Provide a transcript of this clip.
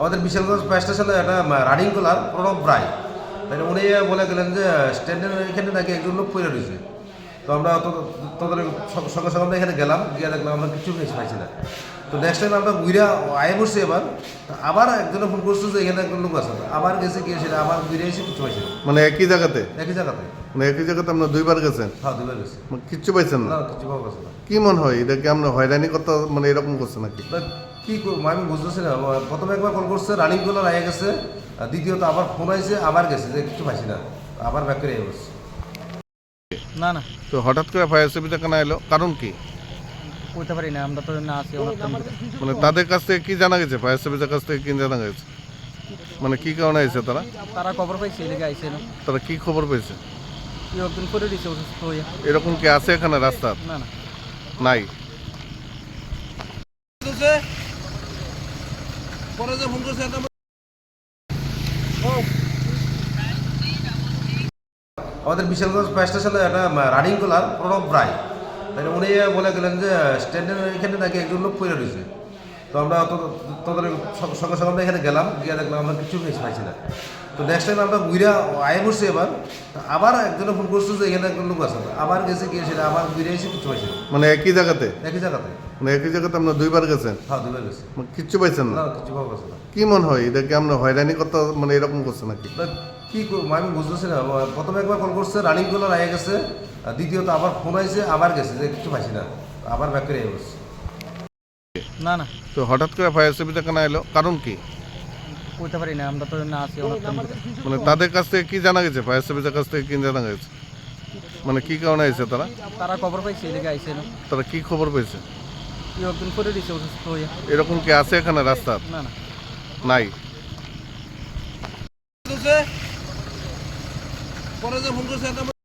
আমাদের বিশালগঞ্জ ফায়ার স্টেশনে একটা রানিং কলার প্রণব রায়। তাই উনি বলে গেলেন যে, স্ট্যান্ডের এখানে নাকি একজন লোক পড়ে রয়েছে। তো আমরা তোদের সঙ্গে সঙ্গে আমরা এখানে গেলাম, গিয়ে দেখলাম আমরা কিছু পাইছি না। তো নেক্সট টাইম আমরা ঘুরে আয়ে বসছি এবার আবার একজনে ফোন করছে যে এখানে একজন লোক আছে। আবার গেছে গিয়ে সেটা আবার ঘুরে এসে কিছু পাইছে মানে একই জায়গাতে? একই জায়গাতে। মানে একই জায়গাতে আপনার দুইবার গেছেন? হ্যাঁ দুবার গেছে। মানে কিচ্ছু পাইছেন না? কিছু পাওয়া গেছে না। কি মনে হয় এটা কি আমরা হয়রানি করতে মানে এরকম করছে নাকি? তা কি করব আমি বুঝতেছি না। প্রথমে একবার কল করছে রানিংগুলো আগে গেছে দ্বিতীয়ত আবার ফোন আইছে আবার গেছে যে কিছু পাইছি না। আবার ব্যাক করে বসছে না না। তো হঠাৎ করে ফায়ার সার্ভিসে কেন এলো কারণ কি? কইতে পারি না আমরা তো না আছি অনুষ্ঠান মানে তাদের কাছ থেকে কি জানা গেছে? ফায়ার সার্ভিসের কাছ থেকে কি জানা গেছে? মানে কি কারণে আইছে তারা? তারা খবর পাইছে এদিকে আইছে না। তারা কি খবর পেয়েছে কি একদিন করে দিছে অসুস্থ হয়ে। এরকম কি আছে এখানে রাস্তা? না না। নাই। পরে যে ফোন করছে আমাদের বিশালগঞ্জ ফায়ার স্টেশনে একটা রানিং কলার প্রণব রায়। তাই উনি বলে গেলেন যে স্ট্যান্ডের এখানে নাকি একজন লোক পড়ে রয়েছে। তো আমরা তো তাদের সঙ্গে সঙ্গে আমরা এখানে গেলাম গিয়ে দেখলাম আমরা কিছু বেশি পাইছি না। তো নেক্সট টাইম আমরা ঘুরে আয়ে করছি এবার। আবার একজনে ফোন করছে যে এখানে একজন লোক আছে। আবার গেছে গিয়ে সেটা আবার ঘুরে এসে কিছু পাইছি মানে একই জায়গাতে? একই জায়গাতে। মানে একই জায়গাতে আপনার দুইবার গেছেন? হ্যাঁ দুবার গেছে। মানে কিচ্ছু পাইছেন না? কিছু পাওয়া না। কি মনে হয় এটা কি আমরা হয়রানি করতে মানে এরকম করছে নাকি? কি করব আমি বুঝতেছি না প্রথমে একবার কল করছে রানিংগুলো আগে গেছে। দ্বিতীয়ত আবার ফোন আইছে আবার গেছে যে কিছু পাইছি না। আবার ব্যাক করে বসছে না না। তো হঠাৎ করে ফায়ার সার্ভিসে কেন এলো কারণ কি? কইতে পারি না আমরা তো না আছি মানে তাদের কাছ থেকে কি জানা গেছে? ফায়ার সার্ভিসের কাছ থেকে কি জানা গেছে? মানে কি কারণে আইছে তারা? তারা খবর পাইছে এদিকে আইছে না। তারা কি খবর পাইছে? কি একদিন করে দিছে অসুস্থ হয়ে এরকম কি আছে এখানে রাস্তা না না। নাই। পরে যে ফোন করছে